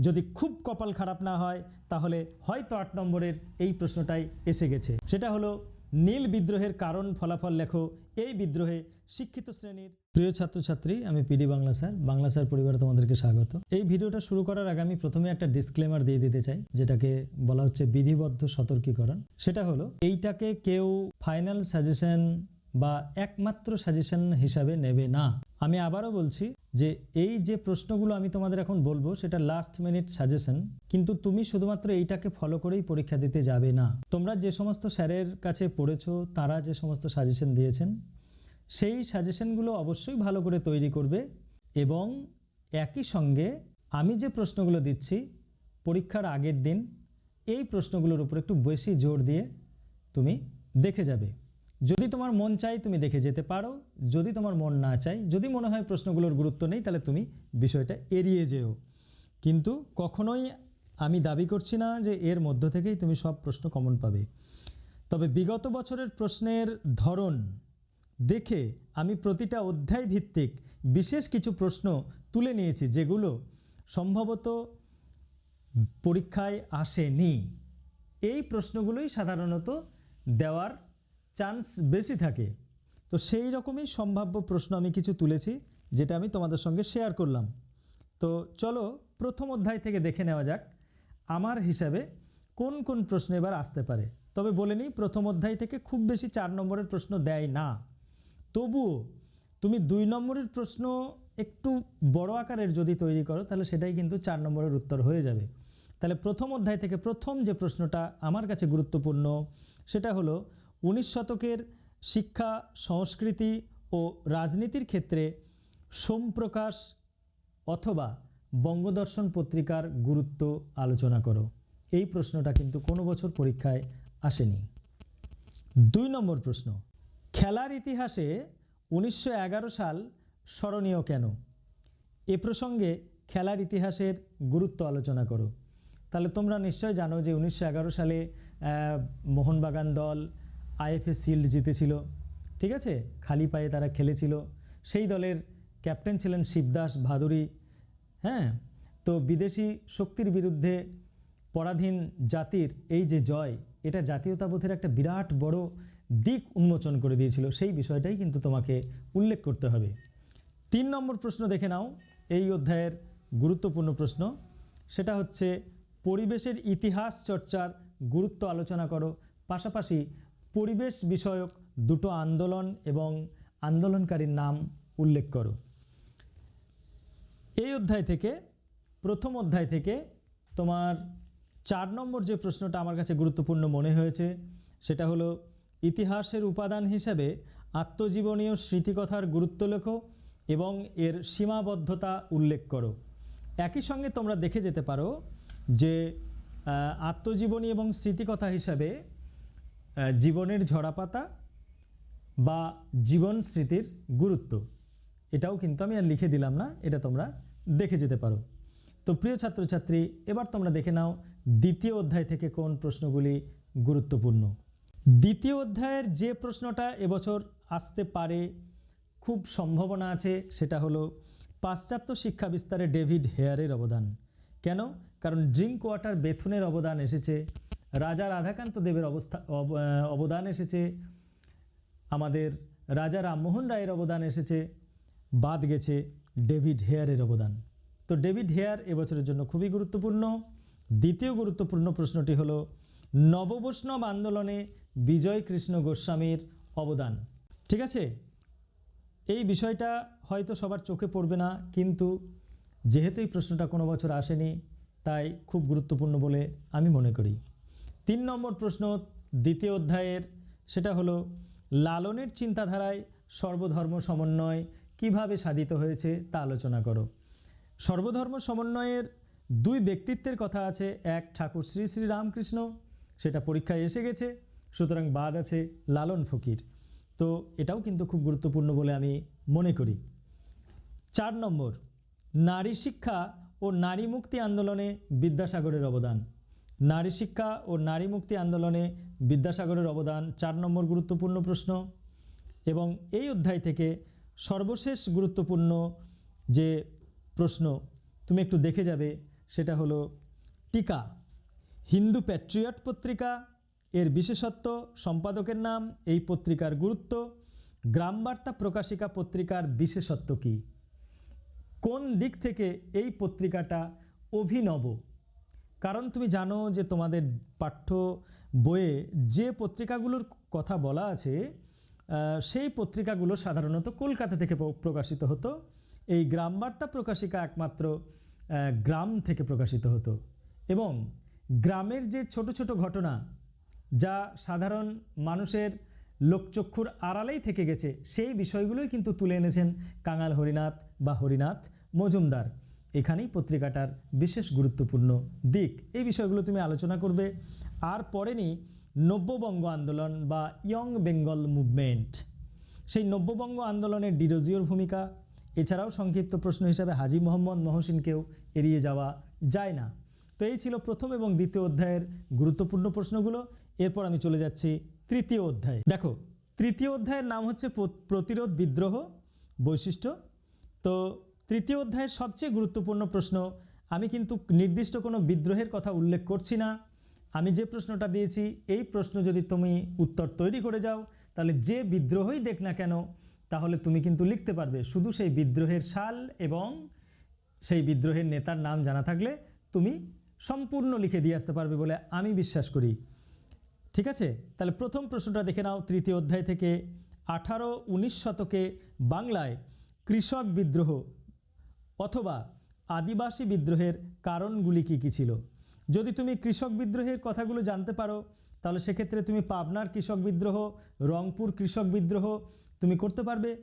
যদি খুব কপাল খারাপ না হয়, তাহলে হয়তো আট নম্বরের এই প্রশ্নটাই এসে গেছে। সেটা হলো, নীল বিদ্রোহের কারণ ফলাফল লেখো, এই বিদ্রোহে শিক্ষিত শ্রেণির প্রিয় ছাত্রছাত্রী, আমি PD Bangla sir Bangla sir পরিবারে তোমাদেরকে স্বাগত। এই ভিডিওটা শুরু করার আগে আমি প্রথমে একটা ডিসক্লেমার দিয়ে দিতে চাই, যেটাকে বলা হচ্ছে বিধিবদ্ধ সতর্কীকরণ। সেটা হলো, এইটাকে কেউ ফাইনাল সাজেশন বা একমাত্র সাজেশন হিসাবে নেবে না। আমি আবারও বলছি যে এই যে প্রশ্নগুলো আমি তোমাদের এখন বলব, সেটা লাস্ট মিনিট সাজেশন কিন্তু তুমি শুধুমাত্র এইটাকে ফলো করেই পরীক্ষা দিতে যাবে না। তোমরা যে সমস্ত স্যারের কাছে পড়েছো, তারা যে সমস্ত সাজেশন দিয়েছেন, সেই সাজেশনগুলো অবশ্যই ভালো করে তৈরি করবে এবং একই সঙ্গে আমি যে প্রশ্নগুলো দিচ্ছি, পরীক্ষার আগের দিন, এই প্রশ্নগুলোর উপর একটু বেশি জোর দিয়ে তুমি দেখে যাবে। যদি তোমার মন চাই তুমি দেখে যেতে পারো, যদি তোমার মন না চাই যদি মনে হয় প্রশ্নগুলোর গুরুত্ব নেই, তাহলে তুমি বিষয়টা এড়িয়ে যেও। কিন্তু কখনোই আমি দাবি করছি না যে এর মধ্য থেকেই তুমি সব প্রশ্ন কমন পাবে। তবে বিগত বছরের প্রশ্নের ধরন দেখে আমি প্রতিটা অধ্যায় ভিত্তিক বিশেষ কিছু প্রশ্ন তুলে নিয়েছি, যেগুলো সম্ভবত পরীক্ষায় আসেনি। এই প্রশ্নগুলোই সাধারণত দেওয়ার চান্স বেশি থাকে। তো সেই রকমই সম্ভাব্য প্রশ্ন আমি কিছু তুলেছি, যেটা আমি তোমাদের সঙ্গে শেয়ার করলাম। তো চলো প্রথম অধ্যায় থেকে দেখে নেওয়া যাক, আমার হিসাবে কোন কোন প্রশ্ন এবার আসতে পারে। তবে বলে নিই, প্রথম অধ্যায় থেকে খুব বেশি চার নম্বরের প্রশ্ন দেয় না। তবুও তুমি দুই নম্বরের প্রশ্ন একটু বড় আকারের যদি তৈরি করো, তাহলে সেটাই কিন্তু চার নম্বরের উত্তর হয়ে যাবে। তাহলে প্রথম অধ্যায় থেকে প্রথম যে প্রশ্নটা আমার কাছে গুরুত্বপূর্ণ, সেটা হলো উনিশ শতকের শিক্ষা, সংস্কৃতি ও রাজনীতির ক্ষেত্রে সোমপ্রকাশ অথবা বঙ্গদর্শন পত্রিকার গুরুত্ব আলোচনা করো। এই প্রশ্নটা কিন্তু কোনো বছর পরীক্ষায় আসেনি। দুই নম্বর প্রশ্ন, খেলার ইতিহাসে উনিশশো এগারো সাল স্মরণীয় কেন? এ প্রসঙ্গে খেলার ইতিহাসের গুরুত্ব আলোচনা করো। তাহলে তোমরা নিশ্চয় জানো যে উনিশশো এগারো সালে মোহনবাগান দল আইএফএ শিল্ড জিতেছিল, ঠিক আছে? খালি পায়ে তারা খেলেছিল। সেই দলের ক্যাপ্টেন ছিলেন শিবদাস ভাদুরী হ্যাঁ? তো বিদেশি শক্তির বিরুদ্ধে পরাধীন জাতির এই যে জয়, এটা জাতীয়তাবোধের একটা বিরাট বড় দিক উন্মোচন করে দিয়েছিল। সেই বিষয়টাই কিন্তু তোমাকে উল্লেখ করতে হবে। তিন নম্বর প্রশ্ন দেখে নাও। এই অধ্যায়ের গুরুত্বপূর্ণ প্রশ্ন। সেটা হচ্ছে, পরিবেশের ইতিহাস চর্চার গুরুত্ব আলোচনা করো। পাশাপাশি পরিবেশ বিষয়ক দুটো আন্দোলন এবং আন্দোলনকারীর নাম উল্লেখ করো। এই অধ্যায় থেকে, প্রথম অধ্যায় থেকে তোমার চার নম্বর যে প্রশ্নটা আমার কাছে গুরুত্বপূর্ণ মনে হয়েছে, সেটা হলো, ইতিহাসের উপাদান হিসেবে আত্মজীবনীয় স্মৃতিকথার গুরুত্ব লেখো এবং এর সীমাবদ্ধতা উল্লেখ করো। একই সঙ্গে তোমরা দেখে যেতে পারো যে আত্মজীবনী এবং স্মৃতিকথা হিসাবে জীবনের ঝরাপাতা বা জীবন স্মৃতির গুরুত্ব। এটাও কিন্তু আমি আর লিখে দিলাম না, এটা তোমরা দেখে যেতে পারো। তো প্রিয় ছাত্রছাত্রী, এবার তোমরা দেখে নাও দ্বিতীয় অধ্যায় থেকে কোন প্রশ্নগুলি গুরুত্বপূর্ণ। দ্বিতীয় অধ্যায়ের যে প্রশ্নটা এবছর আসতে পারে, খুব সম্ভাবনা আছে, সেটা হলো পাশ্চাত্য শিক্ষা বিস্তারে ডেভিড হেয়ারের অবদান। কেন? কারণ ড্রিঙ্ক ওয়াটার বেথুনের অবদান এসেছে রাজা রাধাকান্ত দেবের অবস্থা, অব- অবদান এসেছে। আমাদের রাজা রামমোহন রায়ের অবদান এসেছে। বাদ গেছে ডেভিড হেয়ারের অবদান। তো ডেভিড হেয়ার এবছরের জন্য খুবই গুরুত্বপূর্ণ। দ্বিতীয় গুরুত্বপূর্ণ প্রশ্নটি হলো, নববৈষ্ণব আন্দোলনে বিজয় কৃষ্ণ গোস্বামীর অবদান। ঠিক আছে? এই বিষয়টা হয়তো সবার চোখে পড়বে না, কিন্তু যেহেতু এই প্রশ্নটা কোনো বছর আসেনি, তাই খুব গুরুত্বপূর্ণ বলে আমি মনে করি। তিন নম্বর প্রশ্ন দ্বিতীয় অধ্যায়ের, সেটা হলো, লালনের চিন্তাধারায় সর্বধর্ম সমন্বয় কীভাবে সাধিত হয়েছে তা আলোচনা করো। সর্বধর্ম সমন্বয়ের দুই ব্যক্তিত্বের কথা আছে, এক ঠাকুর শ্রী শ্রী রামকৃষ্ণ, সেটা পরীক্ষায় এসে গেছে, সুতরাং বাদ আছে লালন ফকির। তো এটাও কিন্তু খুব গুরুত্বপূর্ণ বলে আমি মনে করি। চার নম্বর, নারী শিক্ষা ও নারী মুক্তি আন্দোলনে বিদ্যাসাগরের অবদান। নারী শিক্ষা ও নারী মুক্তি আন্দোলনে বিদ্যাসাগরের অবদান চার নম্বর গুরুত্বপূর্ণ প্রশ্ন। এবং এই অধ্যায় থেকে সর্বশেষ গুরুত্বপূর্ণ যে প্রশ্ন তুমি একটু দেখে যাবে, সেটা হলো টিকা, হিন্দু প্যাট্রিয়ট পত্রিকা, এর বিশেষত্ব, সম্পাদকের নাম, এই পত্রিকার গুরুত্ব, গ্রামবার্তা প্রকাশিকা পত্রিকার বিশেষত্ব কী? কোন দিক থেকে এই পত্রিকাটা অভিনব? কারণ তুমি জানো যে তোমাদের পাঠ্য বইয়ে যে পত্রিকাগুলোর কথা বলা আছে সেই পত্রিকাগুলো সাধারণত কলকাতা থেকে প্রকাশিত হতো। এই গ্রামবার্তা প্রকাশিকা একমাত্র গ্রাম থেকে প্রকাশিত হতো। এবং গ্রামের যে ছোট ছোট ঘটনা, যা সাধারণ মানুষের লোকচক্ষুর আড়ালেই থেকে গেছে, সেই বিষয়গুলোই কিন্তু তুলে এনেছেন কাঙাল হরিনাথ বা হরিনাথ মজুমদার। এখানেই পত্রিকাটার বিশেষ গুরুত্বপূর্ণ দিক। এই বিষয়গুলো তুমি আলোচনা করবে। আর পরেনি নব্যবঙ্গ আন্দোলন বা ইয়ং বেঙ্গল মুভমেন্ট। সেই নব্যবঙ্গ আন্দোলনের ডিরোজিওর ভূমিকা, এছাড়াও সংক্ষিপ্ত প্রশ্ন হিসাবে হাজি মোহাম্মদ মহসিনকেও এড়িয়ে যাওয়া যায় না। তো এই ছিল প্রথম এবং দ্বিতীয় অধ্যায়ের গুরুত্বপূর্ণ প্রশ্নগুলো। এরপর আমি চলে যাচ্ছি তৃতীয় অধ্যায়। দেখো, তৃতীয় অধ্যায়ের নাম হচ্ছে প্রতিরোধ বিদ্রোহ বৈশিষ্ট্য। তো তৃতীয় অধ্যায়ের সবচেয়ে গুরুত্বপূর্ণ প্রশ্ন, আমি কিন্তু নির্দিষ্ট কোনো বিদ্রোহের কথা উল্লেখ করছি না। আমি যে প্রশ্নটা দিয়েছি, এই প্রশ্ন যদি তুমি উত্তর তৈরি করে যাও, তাহলে যে বিদ্রোহই দেখ না কেন, তাহলে তুমি কিন্তু লিখতে পারবে, শুধু সেই বিদ্রোহের সাল এবং সেই বিদ্রোহের নেতার নাম জানা থাকলে তুমি সম্পূর্ণ লিখে দিয়ে আসতে পারবে বলে আমি বিশ্বাস করি। ঠিক আছে? তাহলে প্রথম প্রশ্নটা দেখে নাও, তৃতীয় অধ্যায় থেকে আঠারো, উনিশ শতকে বাংলায় কৃষক বিদ্রোহ। অথবা আদিবাসী বিদ্রোহের কারণগুলি কী কী ছিল? যদি তুমি কৃষক বিদ্রোহের কথাগুলো জানতে পারো, তাহলে সেক্ষেত্রে তুমি পাবনার কৃষক বিদ্রোহ, রংপুর কৃষক বিদ্রোহ তুমি করতে পারবে।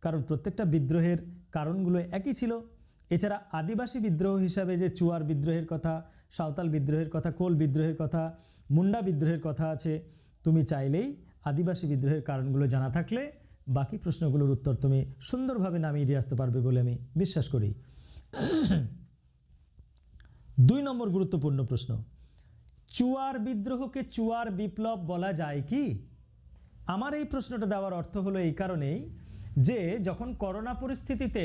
কারণ প্রত্যেকটা বিদ্রোহের কারণগুলো একই ছিল। এছাড়া আদিবাসী বিদ্রোহ হিসাবে যে চুয়ার বিদ্রোহের কথা, সাঁওতাল বিদ্রোহের কথা, কোল বিদ্রোহের কথা, মুন্ডা বিদ্রোহের কথা আছে, তুমি চাইলেই আদিবাসী বিদ্রোহের কারণগুলো জানা থাকলে বাকি প্রশ্নগুলোর উত্তর তুমি সুন্দরভাবে নামিয়ে দিয়ে আসতে পারবে বলে আমি বিশ্বাস করি। দুই নম্বর গুরুত্বপূর্ণ প্রশ্ন, চুয়ার বিদ্রোহকে চুয়ার বিপ্লব বলা যায় কি? আমার এই প্রশ্নটা দেওয়ার অর্থ হলো এই কারণেই যে যখন করোনা পরিস্থিতিতে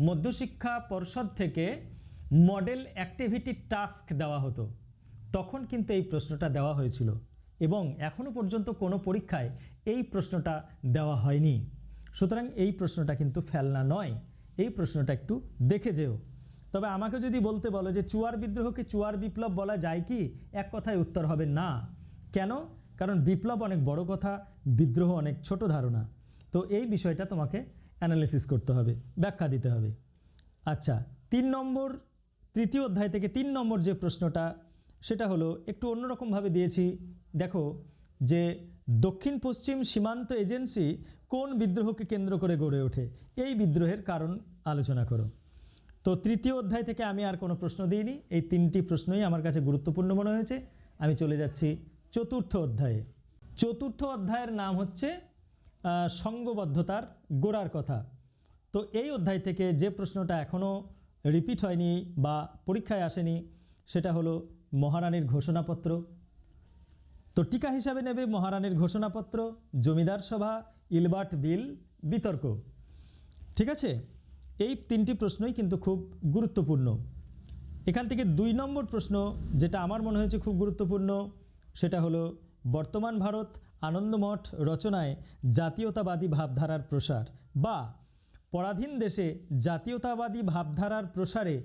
মধ্যশিক্ষা পর্ষদ থেকে মডেল অ্যাক্টিভিটি টাস্ক দেওয়া হতো, তখন কিন্তু এই প্রশ্নটা দেওয়া হয়েছিল। এবং এখনও পর্যন্ত কোনো পরীক্ষায় এই প্রশ্নটা দেওয়া হয়নি। সুতরাং এই প্রশ্নটা কিন্তু ফেলনা নয়। এই প্রশ্নটা একটু দেখে যেও। তবে আমাকে যদি বলতে বলো যে চুয়ার বিদ্রোহকে চুয়ার বিপ্লব বলা যায় কি? এক কথায় উত্তর হবে না। কেন? কারণ বিপ্লব অনেক বড় কথা, বিদ্রোহ অনেক ছোট ধারণা। তো এই বিষয়টা তোমাকে অ্যানালিসিস করতে হবে, ব্যাখ্যা দিতে হবে। আচ্ছা তিন নম্বর, তৃতীয় অধ্যায় থেকে তিন নম্বর যে প্রশ্নটা, সেটা হলো, একটু অন্যরকমভাবে দিয়েছি। দেখো, যে দক্ষিণ পশ্চিম সীমান্ত এজেন্সি কোন বিদ্রোহকে কেন্দ্র করে গড়ে ওঠে, এই বিদ্রোহের কারণ আলোচনা করো। তো তৃতীয় অধ্যায় থেকে আমি আর কোনো প্রশ্ন দিইনি, এই তিনটি প্রশ্নই আমার কাছে গুরুত্বপূর্ণ মনে হয়েছে। আমি চলে যাচ্ছি চতুর্থ অধ্যায়ে। চতুর্থ অধ্যায়ের নাম হচ্ছে সঙ্গবদ্ধতার গোড়ার কথা। তো এই অধ্যায় থেকে যে প্রশ্নটা এখনও রিপিট হয়নি বা পরীক্ষায় আসেনি, সেটা হলো মহারানীর ঘোষণাপত্র। তো টিকা হিসাবে নেবে মহারানীর ঘোষণাপত্র, জমিদার সভা, ইলবার্ট বিল, বিতর্ক। ঠিক আছে? এই তিনটি প্রশ্নই কিন্তু খুব গুরুত্বপূর্ণ। এখান থেকে দুই নম্বর প্রশ্ন, যেটা আমার মনে হয়েছে খুব গুরুত্বপূর্ণ, সেটা হলো, বর্তমান ভারত আনন্দমঠ রচনায় জাতীয়তাবাদী ভাবধারার প্রসার বা পরাধীন দেশে জাতীয়তাবাদী ভাবধারার প্রসারে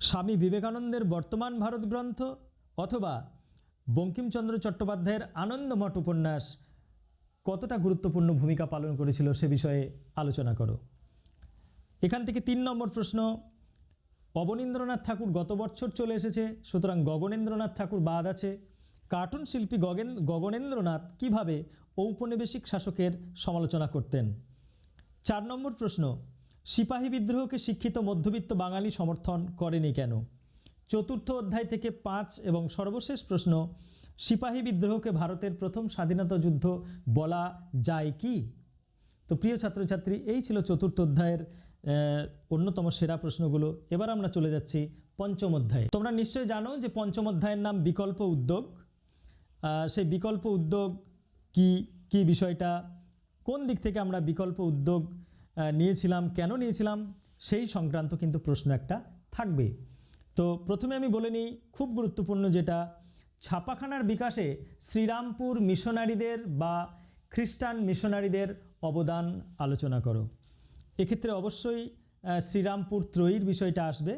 স্বামী বিবেকানন্দের বর্তমান ভারত গ্রন্থ অথবা বঙ্কিমচন্দ্র চট্টোপাধ্যায়ের আনন্দমঠ উপন্যাস কতটা গুরুত্বপূর্ণ ভূমিকা পালন করেছিল সে বিষয়ে আলোচনা করো। এখান থেকে তিন নম্বর প্রশ্ন, অবনীন্দ্রনাথ ঠাকুর গত বছর চলে এসেছে, সুতরাং গগনেন্দ্রনাথ ঠাকুর বাদ আছে। কার্টুন শিল্পী গগেন, গগনেন্দ্রনাথ কীভাবে ঔপনিবেশিক শাসকের সমালোচনা করতেন? চার নম্বর প্রশ্ন, সিপাহী বিদ্রোহকে শিক্ষিত মধ্যবিত্ত বাঙালি সমর্থন করেনি কেন? চতুর্থ অধ্যায় থেকে পাঁচ এবং সর্বশেষ প্রশ্ন, সিপাহী বিদ্রোহকে ভারতের প্রথম স্বাধীনতা যুদ্ধ বলা যায় কি? তো প্রিয় ছাত্রছাত্রী, এই ছিল চতুর্থ অধ্যায়ের অন্যতম সেরা প্রশ্নগুলো। এবার আমরা চলে যাচ্ছি পঞ্চম অধ্যায়ে। তোমরা নিশ্চয়ই জানো যে পঞ্চম অধ্যায়ের নাম বিকল্প উদ্যোগ। সেই বিকল্প উদ্যোগ কি কি বিষয়টা, কোন দিক থেকে আমরা বিকল্প উদ্যোগ নিয়েছিলাম, কেন নিয়েছিলাম, সেই সংক্রান্ত কিন্তু প্রশ্ন একটা থাকবে। তো প্রথমে আমি বলে নিই খুব গুরুত্বপূর্ণ যেটা, ছাপাখানার বিকাশে শ্রীরামপুর মিশনারিদের বা খ্রিস্টান মিশনারিদের অবদান আলোচনা করো। এক্ষেত্রে অবশ্যই শ্রীরামপুর ত্রয়ীর বিষয়টা আসবে।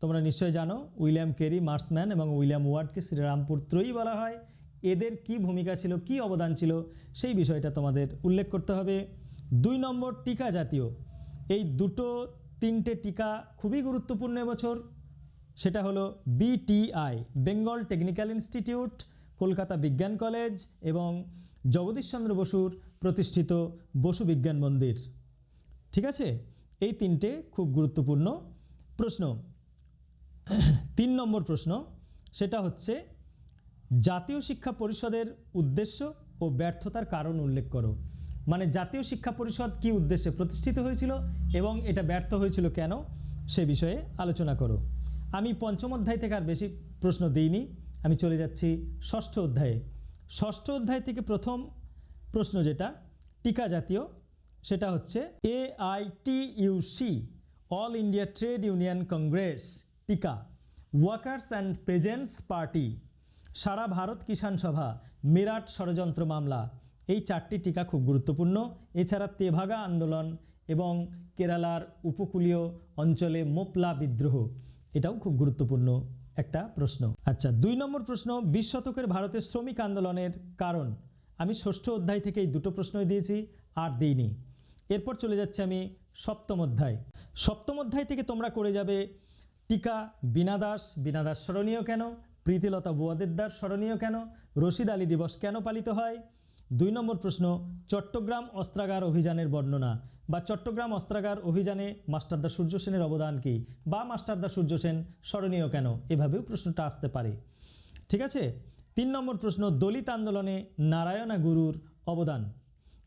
তোমরা নিশ্চয় জানো, উইলিয়াম কেরি, মার্সম্যান এবং উইলিয়াম ওয়ার্ডকে শ্রীরামপুর ত্রয়ী বলা হয়। এদের কি ভূমিকা ছিল, কি অবদান ছিল, সেই বিষয়টা তোমাদের উল্লেখ করতে হবে। দুই নম্বর টিকা জাতীয়। এই দুটো, তিনটে টিকা খুবই গুরুত্বপূর্ণ এবছর। সেটা হলো BTI, Bengal Technical Institute, Kolkata বিজ্ঞান কলেজ এবং জগদীশচন্দ্র বসুর প্রতিষ্ঠিত বসু বিজ্ঞান মন্দির। ঠিক আছে? এই তিনটে খুব গুরুত্বপূর্ণ প্রশ্ন। তিন নম্বর প্রশ্ন, সেটা হচ্ছে, জাতীয় শিক্ষা পরিষদের উদ্দেশ্য ও ব্যর্থতার কারণ উল্লেখ করো। মানে জাতীয় শিক্ষা পরিষদ কি উদ্দেশ্যে প্রতিষ্ঠিত হয়েছিল এবং এটা ব্যর্থ হয়েছিল কেন, সে বিষয়ে আলোচনা করো। আমি পঞ্চম অধ্যায় থেকে আর বেশি প্রশ্ন দিইনি। আমি চলে যাচ্ছি ষষ্ঠ অধ্যায়ে। ষষ্ঠ অধ্যায় থেকে প্রথম প্রশ্ন যেটা, টিকা জাতীয়, সেটা হচ্ছে A I T UC All India Trade Union Congress, টিকা। ওয়ার্কার্স অ্যান্ড পেজেন্টস পার্টি, সারা ভারত কিষাণ সভা, মিরাট ষড়যন্ত্র মামলা। এই চারটি টিকা খুব গুরুত্বপূর্ণ। এছাড়া তেভাগা আন্দোলন এবং কেরালার উপকূলীয় অঞ্চলে মোপলা বিদ্রোহ। এটাও খুব গুরুত্বপূর্ণ একটা প্রশ্ন। আচ্ছা দুই নম্বর প্রশ্ন, বিশ শতকের ভারতের শ্রমিক আন্দোলনের কারণ। আমি ষষ্ঠ অধ্যায় থেকে এই দুটো প্রশ্নই দিয়েছি, আর দিইনি। এরপর চলে যাচ্ছে আমি সপ্তম অধ্যায়। সপ্তম অধ্যায় থেকে তোমরা করে যাবে, টিকা বীণা দাস বীণা দাস স্মরণীয় কেন? প্রীতিলতা বুয়াদেদ্দার স্মরণীয় কেন? রশিদ আলী দিবস কেন পালিত হয়? দুই নম্বর প্রশ্ন, চট্টগ্রাম অস্ত্রাগার অভিযানের বর্ণনা। বা চট্টগ্রাম অস্ত্রাগার অভিযানে মাস্টারদা সূর্য সেনের অবদান কী? বা মাস্টারদা সূর্য সেন স্মরণীয় কেন? এভাবেও প্রশ্নটা আসতে পারে। ঠিক আছে? তিন নম্বর প্রশ্ন, দলিত আন্দোলনে নারায়ণা গুরুর অবদান।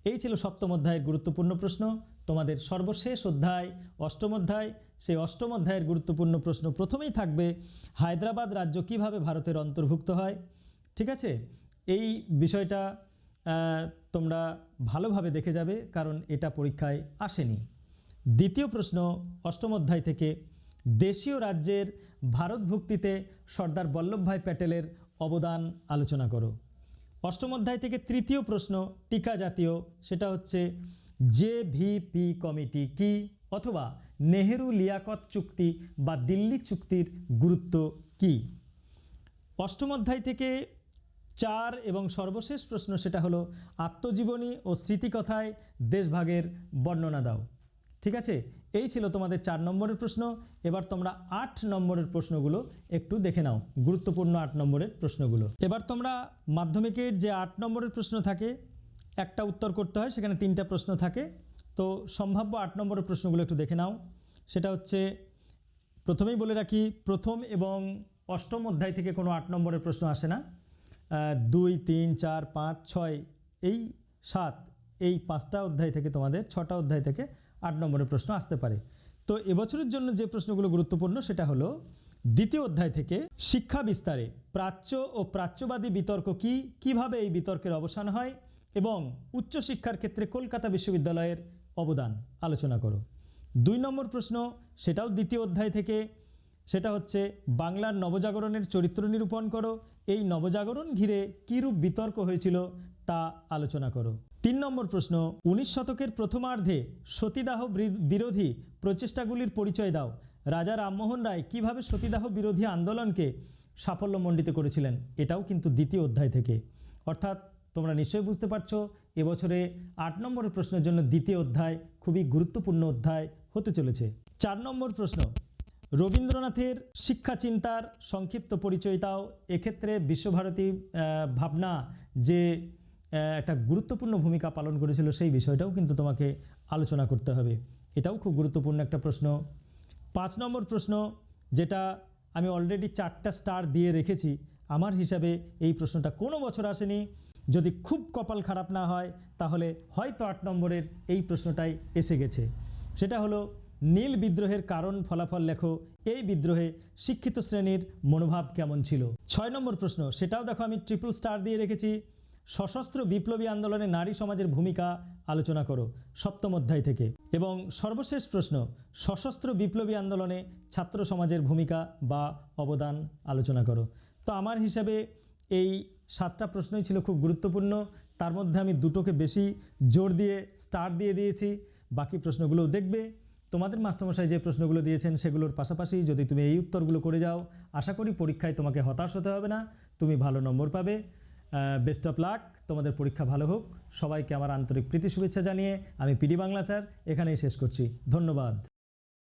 এই ছিল সপ্তম অধ্যায়ের গুরুত্বপূর্ণ প্রশ্ন। তোমাদের সর্বশেষ অধ্যায়, অষ্টম অধ্যায়, সেই অষ্টম অধ্যায়ের গুরুত্বপূর্ণ প্রশ্ন প্রথমেই থাকবে, হায়দ্রাবাদ রাজ্য কীভাবে ভারতের অন্তর্ভুক্ত হয়? ঠিক আছে? এই বিষয়টা তোমরা ভালোভাবে দেখে যাবে, কারণ এটা পরীক্ষায় আসেনি। দ্বিতীয় প্রশ্ন, অষ্টম অধ্যায় থেকে দেশীয় রাজ্যের ভারতভুক্তিতে সর্দার বল্লভভাই প্যাটেলের অবদান আলোচনা করো। অষ্টম অধ্যায় থেকে তৃতীয় প্রশ্ন, টিকা জাতীয়, সেটা হচ্ছে জে ভিপি কমিটি কি অথবা নেহেরু লিয়াকত চুক্তি বা দিল্লি চুক্তির গুরুত্ব কি? অষ্টম অধ্যায় থেকে চার এবং সর্বশেষ প্রশ্ন সেটা হলো, আত্মজীবনী ও স্মৃতিকথায় দেশভাগের বর্ণনা দাও। ঠিক আছে? এই ছিল তোমাদের চার নম্বরের প্রশ্ন। এবার তোমরা আট নম্বরের প্রশ্নগুলো একটু দেখে নাও, গুরুত্বপূর্ণ আট নম্বরের প্রশ্নগুলো। এবার তোমরা মাধ্যমিকের যে আট নম্বরের প্রশ্ন থাকে, একটা উত্তর করতে হয়, সেখানে তিনটা প্রশ্ন থাকে। তো সম্ভাব্য আট নম্বরের প্রশ্নগুলো একটু দেখে নাও। সেটা হচ্ছে, প্রথমেই বলে রাখি, প্রথম এবং অষ্টম অধ্যায় থেকে কোনো আট নম্বরের প্রশ্ন আসে না। দুই, তিন, চার, পাঁচ, ছয়, এই সাত, এই পাঁচটা অধ্যায় থেকে তোমাদের ছটা অধ্যায় থেকে আট নম্বরের প্রশ্ন আসতে পারে। তো এবছরের জন্য যে প্রশ্নগুলো গুরুত্বপূর্ণ সেটা হলো, দ্বিতীয় অধ্যায় থেকে শিক্ষা বিস্তারে প্রাচ্য ও প্রাচ্যবাদী বিতর্ক কি, কীভাবে এই বিতর্কের অবসান হয় এবং উচ্চশিক্ষার ক্ষেত্রে কলকাতা বিশ্ববিদ্যালয়ের অবদান আলোচনা করো। দুই নম্বর প্রশ্ন, সেটাও দ্বিতীয় অধ্যায় থেকে সেটা হচ্ছে, বাংলার নবজাগরণের চরিত্র নিরূপণ করো। এই নবজাগরণ ঘিরে কীরূপ বিতর্ক হয়েছিল তা আলোচনা করো। তিন নম্বর প্রশ্ন, উনিশ শতকের প্রথমার্ধে সতীদাহ বিরোধী প্রচেষ্টাগুলির পরিচয় দাও। রাজা রামমোহন রায় কীভাবে সতীদাহ বিরোধী আন্দোলনকে সাফল্যমণ্ডিত করেছিলেন, এটাও কিন্তু দ্বিতীয় অধ্যায় থেকে। অর্থাৎ, তোমরা নিশ্চয়ই বুঝতে পারছ, এবছরে আট নম্বরের প্রশ্নের জন্য দ্বিতীয় অধ্যায় খুবই গুরুত্বপূর্ণ অধ্যায় হতে চলেছে। চার নম্বর প্রশ্ন রবীন্দ্রনাথের শিক্ষা চিন্তার সংক্ষিপ্ত পরিচয় দাও এক্ষেত্রে বিশ্বভারতী ভাবনা যে একটা গুরুত্বপূর্ণ ভূমিকা পালন করেছিল সেই বিষয়টাও কিন্তু তোমাকে আলোচনা করতে হবে। এটাও খুব গুরুত্বপূর্ণ একটা প্রশ্ন। পাঁচ নম্বর প্রশ্ন, যেটা আমি অলরেডি চারটা স্টার দিয়ে রেখেছি, আমার হিসাবে এই প্রশ্নটা কোনো বছর আসেনি। যদি খুব কপাল খারাপ না হয়, তাহলে হয়তো আট নম্বরের এই প্রশ্নটাই এসে গেছে। সেটা হলো নীল বিদ্রোহের কারণ ফলাফল লেখো, এই বিদ্রোহে শিক্ষিত শ্রেণির মনোভাব কেমন ছিল? ছয় নম্বর প্রশ্ন, সেটাও দেখো আমি ট্রিপল স্টার দিয়ে রেখেছি। সশস্ত্র বিপ্লবী আন্দোলনে নারী সমাজের ভূমিকা আলোচনা করো, সপ্তম অধ্যায় থেকে। এবং সর্বশেষ প্রশ্ন, সশস্ত্র বিপ্লবী আন্দোলনে ছাত্র সমাজের ভূমিকা বা অবদান আলোচনা করো। তো আমার হিসাবে এই সাতটা প্রশ্নই ছিল খুব গুরুত্বপূর্ণ, তার মধ্যে আমি দুটোকে বেশি জোর দিয়ে স্টার দিয়ে দিয়েছি, বাকি প্রশ্নগুলোও দেখবে। তোমাদের মাস্টারমশাই যে প্রশ্নগুলো দিয়েছেন সেগুলোর পাশাপাশি যদি তুমি এই উত্তরগুলো করে যাও, আশা করি পরীক্ষায় তোমাকে হতাশ হতে হবে না, তুমি ভালো নম্বর পাবে। বেস্ট অফ লাক তোমাদের পরীক্ষা ভালো হোক। সবাইকে আমার আন্তরিক প্রীতি শুভেচ্ছা জানিয়ে আমি পিডি বাংলা স্যার, এখানেই শেষ করছি। ধন্যবাদ।